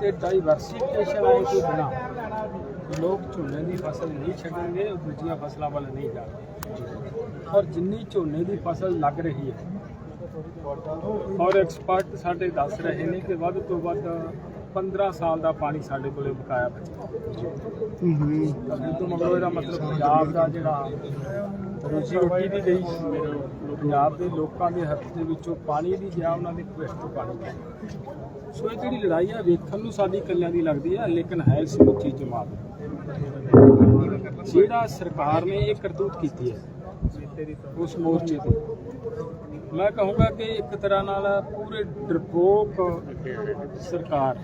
ਤੇ ਡਾਈਵਰਸਿਫਿਕੇਸ਼ਨ ਆਏ ਤੋਂ ਬਿਨਾ ਲੋਕ ਝੋਨੇ ਦੀ ਫਸਲ ਨਹੀਂ ਛੱਡਣਗੇ, ਉਹ ਦੂਜੀਆਂ ਫਸਲਾਂ ਵੱਲ ਨਹੀਂ ਜਾਣਗੇ। ਔਰ ਜਿੰਨੀ ਝੋਨੇ ਦੀ ਫਸਲ ਲੱਗ ਰਹੀ ਹੈ, ਔਰ ਐਕਸਪਰਟ ਸਾਡੇ ਦੱਸ ਰਹੇ ਨੇ ਕਿ ਵੱਧ ਤੋਂ ਵੱਧ 15 ਸਾਲ ਦਾ ਪਾਣੀ ਸਾਡੇ ਕੋਲੇ ਬਕਾਇਆ ਬਚਿਆ। ਇਹ ਤੋਂ ਮਗਰੋਂ ਇਹਦਾ ਮਤਲਬ ਪੰਜਾਬ ਦਾ ਜਿਹੜਾ ਰੋਜੀ ਰੋਟੀ ਦੀ ਗਈ ਪੰਜਾਬ ਦੇ ਲੋਕਾਂ ਦੇ ਹੱਥ ਦੇ ਵਿੱਚੋਂ ਪਾਣੀ ਦੀ ਗਿਆ ਉਹਨਾਂ ਦੇ ਭਵਿੱਖ ਤੋਂ ਪਾਣੀ ਸੋ ਇਹ ਜਿਹੜੀ ਲੜਾਈ ਆ ਵੇਖਣ ਨੂੰ ਸਾਡੀ ਕੱਲਿਆਂ ਦੀ ਲੱਗਦੀ ਆ ਲੇਕਿਨ ਹੈ ਸਮੁੱਚੀ ਜਮਾਤ ਜਿਹੜਾ ਸਰਕਾਰ ਨੇ ਇਹ ਕਰਤੂਤ ਕੀਤੀ ਹੈ ਉਸ ਮੋਰਚੇ ਤੇ। ਮੈਂ ਕਹੂੰਗਾ ਕਿ ਇੱਕ ਤਰ੍ਹਾਂ ਨਾਲ ਪੂਰੇ ਡਰਪੋਕ ਸਰਕਾਰ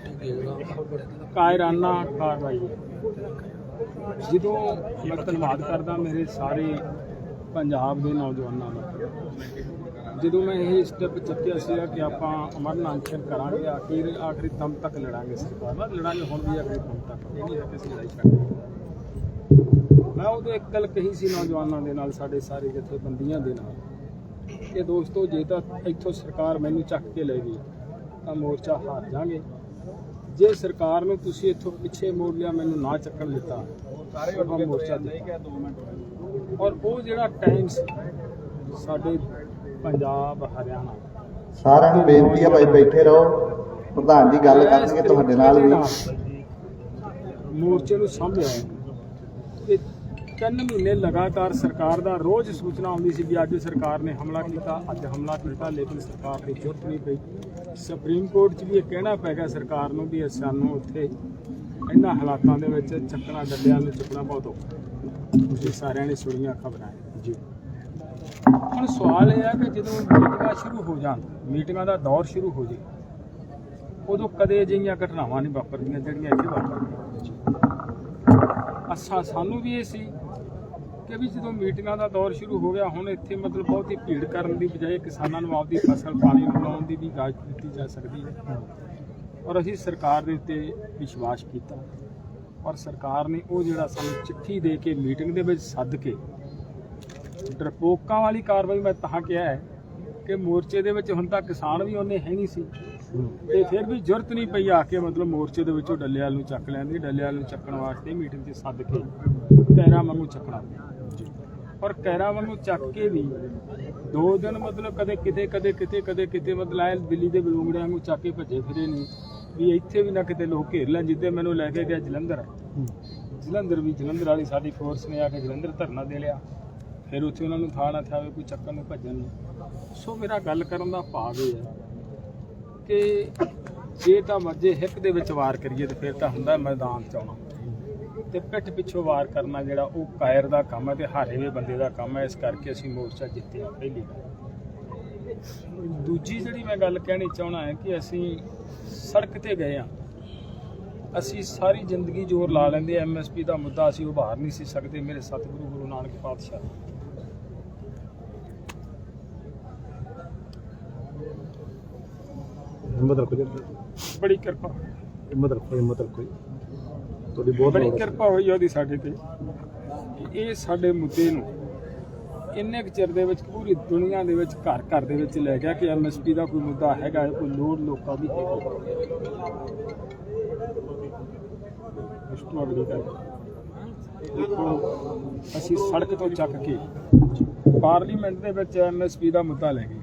ਕਾਇਰਾਨਾ ਕਾਰਵਾਈ। ਜਦੋਂ ਮੈਂ ਧੰਨਵਾਦ ਕਰਦਾ ਮੇਰੇ ਸਾਰੇ ਪੰਜਾਬ ਦੇ ਨੌਜਵਾਨਾਂ ਦਾ। ਜਦੋਂ ਮੈਂ ਇਹ ਸਟੈਪ ਚੱਕਿਆ ਸੀਗਾ ਕਿ ਆਪਾਂ ਅਮਰਨ ਅਨਸ਼ਨ ਕਰਾਂਗੇ, ਆਖਿਰ, ਆਖਰੀ ਦਮ ਤੱਕ ਲੜਾਂਗੇ ਸਰਕਾਰ ਨਾਲ। ਲੜਾਂਗੇ, ਹੁਣ ਵੀ ਆਖਰੀ ਦਮ ਤੱਕ। ਇਹ ਨਹੀਂ ਹੈ ਕਿ ਅਸੀਂ ਲੜਾਈ ਛੱਡਾਂਗੇ ਮੈਂ ਉਦੋਂ ਇੱਕ ਗੱਲ ਕਹੀ ਸੀ ਨੌਜਵਾਨਾਂ ਦੇ ਨਾਲ ਸਾਡੇ ਸਾਰੇ ਜਥੇਬੰਦੀਆਂ ਦੇ ਨਾਲ ਕਿ ਦੋਸਤੋ ਜੇ ਤਾਂ ਇੱਥੋਂ ਸਰਕਾਰ ਮੈਨੂੰ ਚੱਕ ਕੇ ਲੈ ਗਈ ਤਾਂ ਮੋਰਚਾ ਹਾਰ ਜਾਾਂਗੇ ਜੇ ਸਰਕਾਰ ਨੂੰ ਤੁਸੀਂ ਇੱਥੋਂ ਪਿੱਛੇ ਮੋੜ ਲਿਆ ਮੈਨੂੰ ਨਾ ਚੱਕਣ ਦਿੱਤਾ ਸਾਰੇ ਆਪਾਂ ਮੋਰਚਾ ਦੇ ਔਰ ਉਹ ਜਿਹੜਾ ਟਾਈਮ ਸਾਡੇ ਪੰਜਾਬ ਹਰਿਆਣਾ। ਸਾਰਿਆਂ ਨੂੰ ਬੇਨਤੀ ਹੈ ਭਾਈ ਬੈਠੇ ਰਹੋ। ਪ੍ਰਧਾਨ ਜੀ ਗੱਲ ਕਰਨਗੇ ਤੁਹਾਡੇ ਨਾਲ ਵੀ। ਮੋਰਚੇ ਨੂੰ ਸਾਂਭਿਆ ਹੈ। ਤਿੰਨ ਮਹੀਨੇ ਲਗਾਤਾਰ ਸਰਕਾਰ ਦਾ ਰੋਜ਼ ਸੂਚਨਾ ਆਉਂਦੀ ਸੀ ਵੀ ਅੱਜ ਸਰਕਾਰ ਨੇ ਹਮਲਾ ਕੀਤਾ ਅੱਜ ਹਮਲਾ ਕੀਤਾ ਲੇਕਿਨ ਸਰਕਾਰ ਦੀ ਜੁਰਤ ਨਹੀਂ ਪਈ ਸੁਪਰੀਮ ਕੋਰਟ 'ਚ ਵੀ ਇਹ ਕਹਿਣਾ ਪੈ ਗਿਆ ਸਰਕਾਰ ਨੂੰ ਵੀ ਸਾਨੂੰ ਉੱਥੇ ਇਹਨਾਂ ਹਾਲਾਤਾਂ ਦੇ ਵਿੱਚ ਚੱਕਣਾ ਡੱਡਿਆਂ ਨੂੰ ਚੁੱਕਣਾ ਬਹੁਤ ਔਖਾ। ਤੁਸੀਂ ਸਾਰਿਆਂ ਨੇ ਸੁਣੀਆਂ ਖਬਰਾਂ। ਜੀ ਹੁਣ ਸਵਾਲ ਇਹ ਹੈ ਕਿ ਜਦੋਂ ਮੀਟਿੰਗਾਂ ਸ਼ੁਰੂ ਹੋ ਜਾਣ ਮੀਟਿੰਗਾਂ ਦਾ ਦੌਰ ਸ਼ੁਰੂ ਹੋ ਜੇ ਉਦੋਂ ਕਦੇ ਅਜਿਹੀਆਂ ਘਟਨਾਵਾਂ ਨਹੀਂ ਵਾਪਰਦੀਆਂ ਜਿਹੜੀਆਂ ਇੱਥੇ ਵਾਪਰਦੀਆਂ ਅੱਛਾ, ਸਾਨੂੰ ਵੀ ਇਹ ਸੀ ਕਿ ਵੀ ਜਦੋਂ ਮੀਟਿੰਗਾਂ ਦਾ ਦੌਰ ਸ਼ੁਰੂ ਹੋ ਗਿਆ, ਹੁਣ ਇੱਥੇ ਮਤਲਬ ਬਹੁਤੀ ਭੀੜ ਕਰਨ ਦੀ ਬਜਾਏ ਕਿਸਾਨਾਂ ਨੂੰ ਆਪਦੀ ਫਸਲ ਪਾਣੀ ਨੂੰ ਲਾਉਣ ਦੀ ਵੀ ਇਜਾਜ਼ਤ ਦਿੱਤੀ ਜਾ ਸਕਦੀ ਹੈ। ਔਰ ਅਸੀਂ ਸਰਕਾਰ ਦੇ ਉੱਤੇ ਵਿਸ਼ਵਾਸ ਕੀਤਾ ਔਰ ਸਰਕਾਰ ਨੇ ਉਹ ਜਿਹੜਾ ਸਾਨੂੰ ਚਿੱਠੀ ਦੇ ਕੇ ਮੀਟਿੰਗ ਦੇ ਵਿੱਚ ਸੱਦ ਕੇ ਡਰਪੋਕਾਂ ਵਾਲੀ ਕਾਰਵਾਈ ਮੈਂ ਤਾਂ ਕਿਹਾ ਹੈ ਕਿ ਮੋਰਚੇ ਦੇ ਵਿੱਚ ਹੁਣ ਤੱਕ ਕਿਸਾਨ ਵੀ ਉਹਨੇ ਹੈ ਨਹੀਂ ਸੀ। ਤੇ ਫਿਰ ਵੀ ਜ਼ਰੂਰਤ ਨਹੀਂ ਪਈ ਆ ਕੇ ਮਤਲਬ ਮੋਰਚੇ ਦੇ ਵਿੱਚੋਂ ਡੱਲੇਵਾਲ ਨੂੰ ਚੱਕ ਲੈਂਦੀ ਡੱਲੇਵਾਲ ਨੂੰ ਚੱਕਣ ਵਾਸਤੇ ਮੀਟਿੰਗ 'ਚ ਸੱਦ ਕੇ ਕੈਰਾ ਵਾਂਗੂ ਚੱਕਣਾ। ਔਰ ਕੈਰਾ ਵਾਂਗੂ ਚੱਕ ਕੇ ਵੀ ਦੋ ਦਿਨ ਮਤਲਬ ਕਦੇ ਕਿਤੇ ਕਦੇ ਕਿਤੇ ਕਦੇ ਕਿਤੇ ਮਤਲਬ ਆਏ ਦਿੱਲੀ ਦੇ ਬਲੂੰਗੜਿਆਂ ਨੂੰ ਚੱਕ ਕੇ ਭੱਜੇ ਫਿਰੇ ਨਹੀਂ ਵੀ ਇੱਥੇ ਵੀ ਨਾ ਕਿਤੇ ਲੋਕ ਘੇਰ ਲੈਣ ਜਿੱਦੇ ਮੈਨੂੰ ਲੈ ਕੇ ਗਿਆ ਜਲੰਧਰ। ਜਲੰਧਰ ਵੀ ਜਲੰਧਰ ਵਾਲੀ ਸਾਡੀ ਫੋਰਸ ਨੇ ਆ ਕੇ ਜਲੰਧਰ ਧਰਨਾ ਦੇ ਲਿਆ। ਫਿਰ ਉੱਥੇ ਉਹਨਾਂ ਨੂੰ ਥਾਂ ਨਾ ਥਾਵੇ ਕੋਈ ਚੱਕਣ ਨੂੰ ਭੱਜਣ ਨੂੰ। ਸੋ ਮੇਰਾ ਗੱਲ ਕਰਨ ਦਾ ਭਾਵ ਇਹ ਹੈ ਕਿ ਜੇ ਤਾਂ ਮੱਜੇ ਹਿੱਕ ਦੇ ਵਿੱਚ ਵਾਰ ਕਰੀਏ ਤੇ ਫਿਰ ਤਾਂ ਹੁੰਦਾ ਮੈਦਾਨ ਚ ਆਉਣਾ। ਤੇ ਪਿੱਠ ਪਿੱਛੋਂ ਵਾਰ ਕਰਨਾ ਜਿਹੜਾ ਉਹ ਕਾਇਰ ਦਾ ਕੰਮ ਹੈ ਤੇ ਹਾਰੇ ਹੋਏ ਬੰਦੇ ਦਾ ਕੰਮ ਹੈ, ਇਸ ਕਰਕੇ ਅਸੀਂ ਮੋਰਚਾ ਜਿੱਤਿਆ ਪਹਿਲੀ ਦੂਜੀ ਜਿਹੜੀ ਮੈਂ ਗੱਲ ਕਹਿਣੀ ਚਾਹਣਾ ਹੈ ਕਿ ਅਸੀਂ ਸੜਕ ਤੇ ਗਏ ਆ ਅਸੀਂ ਸਾਰੀ ਜ਼ਿੰਦਗੀ ਜ਼ੋਰ ਲਾ ਲੈਂਦੇ ਐਮਐਸਪੀ ਦਾ ਮੁੱਦਾ ਅਸੀਂ ਉਭਾਰ ਨਹੀਂ ਸੀ ਸਕਦੇ। ਮੇਰੇ ਸਤਿਗੁਰੂ ਗੁਰੂ ਨਾਨਕ ਪਾਤਸ਼ਾਹ ਹਿੰਮਤ ਰੱਖੋ ਜੀ। ਬੜੀ ਕਿਰਪਾ। ਹਿੰਮਤ ਰੱਖੋ ਹਿੰਮਤ ਰੱਖੋ ਜੀ। ਤੁਹਾਡੀ ਬਹੁਤ ਬੜੀ। ਕਿਰਪਾ ਹੋਈ ਉਹਦੀ ਸਾਡੇ ਤੇ। ਇਹ ਸਾਡੇ ਮੁੱਦੇ ਨੂੰ ਇੰਨੇ ਕੁ ਚਿਰ ਦੇ ਵਿੱਚ ਪੂਰੀ ਦੁਨੀਆ ਦੇ ਵਿੱਚ ਘਰ ਘਰ ਦੇ ਵਿੱਚ ਲੈ ਗਿਆ ਕਿ ਐਮਐਸਪੀ ਦਾ ਕੋਈ ਮੁੱਦਾ ਹੈਗਾ ਹੈ, ਕੋਈ ਲੋੜ ਲੋਕਾਂ ਦੀ ਦੇਖੋ ਅਸੀਂ ਸੜਕ ਤੋਂ ਚੱਕ ਕੇ ਪਾਰਲੀਮੈਂਟ ਦੇ ਵਿੱਚ ਐਮਐਸਪੀ ਦਾ ਮੁੱਦਾ ਲੈ ਗਏ।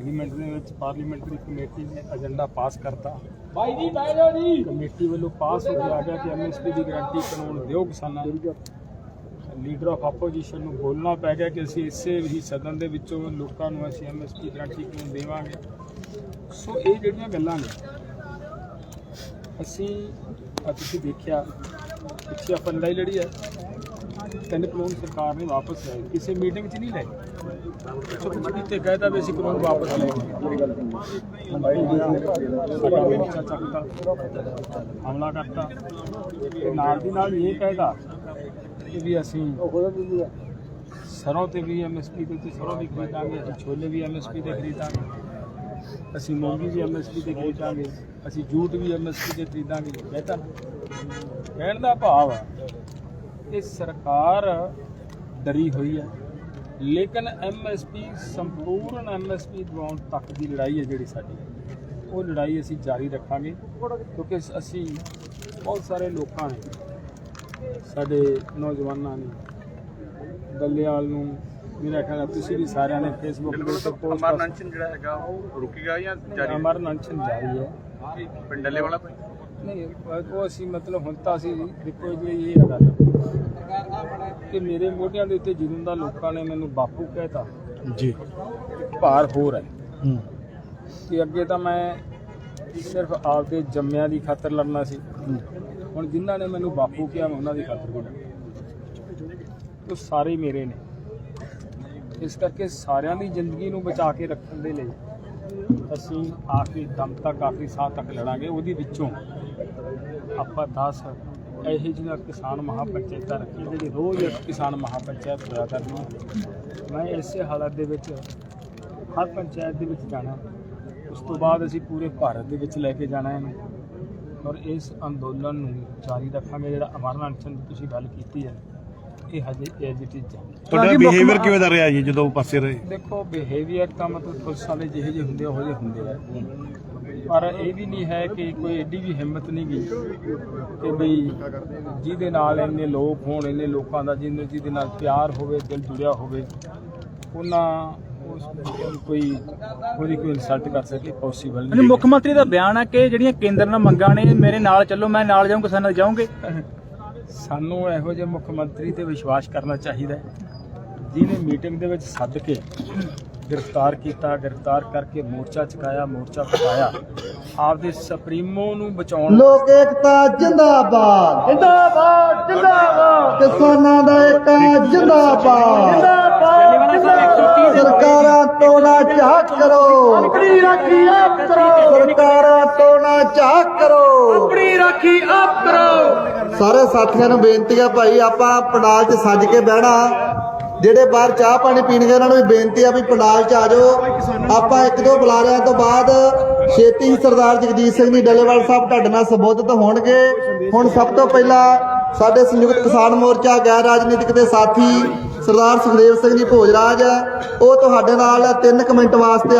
ਪਾਰਲੀਮੈਂਟ ਦੇ ਵਿੱਚ ਪਾਰਲੀਮੈਂਟਰੀ ਕਮੇਟੀ ਨੇ ਏਜੰਡਾ ਪਾਸ ਕਰਤਾ। ਭਾਈ ਜੀ ਬਹਿ ਜਾਓ ਜੀ। ਕਮੇਟੀ ਵੱਲੋਂ ਪਾਸ ਹੋ ਕੇ ਆ ਗਿਆ ਕਿ ਐਮਐਸਪੀ ਦੀ ਗਾਰੰਟੀ ਕਾਨੂੰਨ ਦਿਓ ਕਿਸਾਨਾਂ ਨੂੰ। ਲੀਡਰ ਆਫ ਆਪੋਜੀਸ਼ਨ ਨੂੰ ਬੋਲਣਾ ਪੈ ਗਿਆ ਕਿ ਅਸੀਂ ਇਸੇ ਹੀ ਸਦਨ ਦੇ ਵਿੱਚੋਂ ਲੋਕਾਂ ਨੂੰ ਅਸੀਂ ਐਮਐਸਪੀ ਗਾਰੰਟੀ ਕਾਨੂੰਨ ਦੇਵਾਂਗੇ। ਸੋ ਇਹ ਜਿਹੜੀਆਂ ਗੱਲਾਂ ਨੇ ਅਸੀਂ ਆ ਤੁਸੀਂ ਦੇਖਿਆ ਪਿੱਛੇ ਆਪਾਂ ਲੜਾਈ ਲੜੀ ਹੈ। ਤਿੰਨ ਕਾਨੂੰਨ ਸਰਕਾਰ ਨੇ ਵਾਪਸ ਲਏ। ਕਿਸੇ ਮੀਟਿੰਗ 'ਚ ਨਹੀਂ ਲਏ। ਚੁੱਪ ਚੁਪੀਤੇ ਕਹਿਦਾ ਵੀ ਅਸੀਂ ਕਾਨੂੰਨ ਵਾਪਸ ਲੈ ਸਾਡਾ ਮੋਰਚਾ ਚੱਕਦਾ ਹਮਲਾ ਕਰਤਾ। ਤੇ ਨਾਲ ਦੀ ਨਾਲ ਇਹ ਕਹਿਦਾ ਕਿ ਵੀ ਅਸੀਂ ਸਰੋਂ ਤੇ ਵੀ ਐਮਐਸਪੀ ਦੇ ਸਰੋਂ ਵੀ ਖਰੀਦਾਂਗੇ, ਅਸੀਂ ਛੋਲੇ ਵੀ ਐਮਐਸਪੀ ਤੇ ਖਰੀਦਾਂਗੇ, ਅਸੀਂ ਮੂੰਗੀ ਵੀ ਐਮਐਸਪੀ ਤੇ ਖਰੀਦਾਂਗੇ, ਅਸੀਂ ਜੂਟ ਵੀ ਐਮਐਸਪੀ ਤੇ ਖਰੀਦਾਂਗੇ। ਕਹਤਾ। ਕਹਿਣ ਦਾ ਭਾਵ ਹੈ ਇਹ ਸਰਕਾਰ ਡਰੀ ਹੋਈ ਹੈ। ਲੇਕਿਨ ਐਮਐਸਪੀ ਸੰਪੂਰਨ ਐਮਐਸਪੀ ਦਿਵਾਉਣ ਤੱਕ ਦੀ ਲੜਾਈ ਹੈ ਜਿਹੜੀ ਸਾਡੀ। ਉਹ ਲੜਾਈ ਅਸੀਂ ਜਾਰੀ ਰੱਖਾਂਗੇ ਕਿਉਂਕਿ ਅਸੀਂ ਬਹੁਤ ਸਾਰੇ ਲੋਕਾਂ ਨੇ ਸਾਡੇ ਨੌਜਵਾਨਾਂ ਨੇ ਦੱਲੇਵਾਲ ਨੂੰ ਮੇਰਾ ਖਿਆਲ ਹੈ ਤੁਸੀਂ ਵੀ ਸਾਰਿਆਂ ਨੇ ਫੇਸਬੁੱਕ ਉੱਤੇ ਪੋਸਟ ਅਮਰਨੰਚਨ ਜਿਹੜਾ ਹੈਗਾ ਉਹ ਰੁਕੇਗਾ ਜਾਂ ਜਾਰੀ ਅਮਰਨ ਅਨਸ਼ਨ ਜਾਰੀ ਹੈ। ਪਿੰਡ ਡੱਲੇ ਵਾਲਾ ਭਾਈ ਨਹੀਂ ਉਹ ਅਸੀਂ ਮਤਲਬ ਹੁਣ ਤਾਂ ਅਸੀਂ ਦੇਖੋ ਜੀ ਇਹ ਹੈਗਾ ਕਿ ਮੇਰੇ ਮੋਢਿਆਂ ਦੇ ਉੱਤੇ ਜਦੋਂ ਦਾ ਲੋਕਾਂ ਨੇ ਮੈਨੂੰ ਬਾਪੂ ਕਹਿਤਾ ਜੀ। ਭਾਰ ਹੋਰ ਹੈ। ਕਿ ਅੱਗੇ ਤਾਂ ਮੈਂ ਸਿਰਫ ਆਪਦੇ ਜੰਮਿਆਂ ਦੀ ਖਾਤਰ ਲੜਨਾ ਸੀ। ਹੁਣ ਜਿਨ੍ਹਾਂ ਨੇ ਮੈਨੂੰ ਬਾਪੂ ਕਿਹਾ ਮੈਂ ਉਹਨਾਂ ਦੀ ਖਾਤਰ ਵੀ ਉਹ ਸਾਰੇ ਮੇਰੇ ਨੇ। ਇਸ ਕਰਕੇ ਸਾਰਿਆਂ ਦੀ ਜ਼ਿੰਦਗੀ ਨੂੰ ਬਚਾ ਕੇ ਰੱਖਣ ਦੇ ਲਈ ਅਸੀਂ ਆਖਰੀ ਦਮ ਤੱਕ ਆਖਰੀ ਸਾਹ ਤੱਕ ਲੜਾਂਗੇ ਉਹਦੇ ਵਿੱਚੋਂ। ਆਪਾਂ 10 ਇਹੋ ਜਿਹੀਆਂ ਕਿਸਾਨ ਮਹਾਪੰਚਾਇਤਾਂ ਰੱਖੀ ਜਿਹੜੀ ਰੋਜ਼ ਇੱਕ ਕਿਸਾਨ ਮਹਾਪੰਚਾਇਤ ਹੋਇਆ ਕਰਨੀ ਮੈਂ ਇਸੇ ਹਾਲਤ ਦੇ ਵਿੱਚ ਹਰ ਪੰਚਾਇਤ ਦੇ ਵਿੱਚ ਜਾਣਾ। ਉਸ ਤੋਂ ਬਾਅਦ ਅਸੀਂ ਪੂਰੇ ਭਾਰਤ ਦੇ ਵਿੱਚ ਲੈ ਕੇ ਜਾਣਾ ਇਹਨੂੰ। ਔਰ ਇਸ ਅੰਦੋਲਨ ਨੂੰ ਜਾਰੀ ਰੱਖਾਂਗੇ ਜਿਹੜਾ ਅਮਰਨ ਅਨਸ਼ਨ ਦੀ ਤੁਸੀਂ ਗੱਲ ਕੀਤੀ ਹੈ। ਇਹ ਹਜੇ ਐਜ ਇਟ ਇਜ਼ ਜਾਰੀ ਤੁਹਾਡਾ ਬਿਹੇਵੀਅਰ ਕਿਵੇਂ ਦਾ ਰਿਹਾ ਜੀ ਜਦੋਂ ਪਾਸੇ ਰਹੇ? ਦੇਖੋ ਬਿਹੇਵੀਅਰ ਤਾਂ ਮਤਲਬ ਪੁਲਿਸ ਵਾਲੇ ਜਿਹੇ ਜਿਹੇ ਹੁੰਦੇ ਉਹੋ ਜਿਹੇ ਹੁੰਦੇ ਆ। ਪਰ ਇਹ ਵੀ ਨਹੀਂ ਹੈ ਕਿ ਕੋਈ ਏਡੀ ਵੀ ਹਿੰਮਤ ਨਹੀਂ ਗਈ ਕਿ ਬਈ ਜਿਹਦੇ ਨਾਲ ਇੰਨੇ ਲੋਕ ਹੋਣ ਇੰਨੇ ਲੋਕਾਂ ਦਾ ਜਿਹਨੂੰ ਜਿਹਦੇ ਨਾਲ ਪਿਆਰ ਹੋਵੇ ਦਿਲ ਜੁੜਿਆ ਹੋਵੇ ਉਹਨਾਂ ਉਸ ਕੋਈ ਉਹਦੀ ਕੋਈ ਇਨਸਲਟ ਕਰ ਸਕੇ ਪੋਸੀਬਲ ਨਹੀਂ ਮੁੱਖ ਮੰਤਰੀ ਦਾ ਬਿਆਨ ਹੈ ਕਿ ਜਿਹੜੀਆਂ ਕੇਂਦਰ ਨਾਲ ਮੰਗਾਂ ਨੇ ਮੇਰੇ ਨਾਲ ਚੱਲੋ ਮੈਂ ਨਾਲ ਜਾਊਂ ਕਿਸਾਨਾਂ ਨਾਲ ਜਾਓਗੇ ਸਾਨੂੰ ਇਹੋ ਜਿਹੇ ਮੁੱਖ ਮੰਤਰੀ ਤੇ ਵਿਸ਼ਵਾਸ ਕਰਨਾ ਚਾਹੀਦਾ ਹੈ। ਜਿਹਨੇ ਮੀਟਿੰਗ ਦੇ ਵਿੱਚ ਸੱਦ ਕੇ ਗ੍ਰਿਫਤਾਰ ਕੀਤਾ ਗ੍ਰਿਫਤਾਰ ਕਰਕੇ ਮੋਰਚਾ ਚੁਕਾਇਆ ਮੋਰਚਾ ਪਕਾਇਆ ਆਪਦੇ ਸੁਪਰੀਮੋ ਨੂੰ ਬਚਾਉਣ ਲੋਕ ਏਕਤਾ ਜਿੰਦਾਬਾਦ। ਜਿੰਦਾਬਾਦ ਜਿੰਦਾਬਾਦ। ਕਿਸਾਨਾਂ ਦਾ ਏਕਾ ਜਿੰਦਾਬਾਦ। ਜਿੰਦਾਬਾਦ ਸਰਕਾਰਾਂ ਤੋਂ ਨਾ ਝਾਕ ਕਰੋ। ਆਪਣੀ ਰਾਖੀ ਆਪ ਕਰੋ। ਸਰਕਾਰਾਂ ਤੋਂ ਨਾ ਝਾਕ ਕਰੋ। ਆਪਣੀ ਰਾਖੀ ਆਪ ਕਰੋ। ਸਾਰੇ ਸਾਥੀਆਂ ਨੂੰ ਬੇਨਤੀ ਆ ਭਾਈ ਆਪਾਂ ਪੰਡਾਲ 'ਚ ਸੱਜ ਕੇ ਬਹਿਣਾ। ਜਿਹੜੇ ਬਾਹਰ ਚਾਹ ਪਾਣੀ ਪੀਣਗੇ ਉਹਨਾਂ ਨੂੰ ਵੀ ਬੇਨਤੀ ਆ ਵੀ ਪੰਡਾਲ 'ਚ ਆ ਜਾਓ। ਆਪਾਂ ਇੱਕ ਦੋ ਬੁਲਾਰਿਆਂ ਤੋਂ ਬਾਅਦ ਛੇਤੀ ਸਰਦਾਰ ਜਗਜੀਤ ਸਿੰਘ ਜੀ ਡੱਲੇਵਾਲ ਸਾਹਿਬ ਤੁਹਾਡੇ ਨਾਲ ਸੰਬੋਧਿਤ ਹੋਣਗੇ। ਹੁਣ ਸਭ ਤੋਂ ਪਹਿਲਾਂ ਸਾਡੇ ਸੰਯੁਕਤ ਕਿਸਾਨ ਮੋਰਚਾ, ਗੈਰ ਰਾਜਨੀਤਿਕ ਦੇ ਸਾਥੀ ਸਰਦਾਰ ਸੁਖਦੇਵ ਸਿੰਘ ਜੀ ਭੋਜਰਾਜ, ਉਹ ਤੁਹਾਡੇ ਨਾਲ 3 ਮਿੰਟ ਵਾਸਤੇ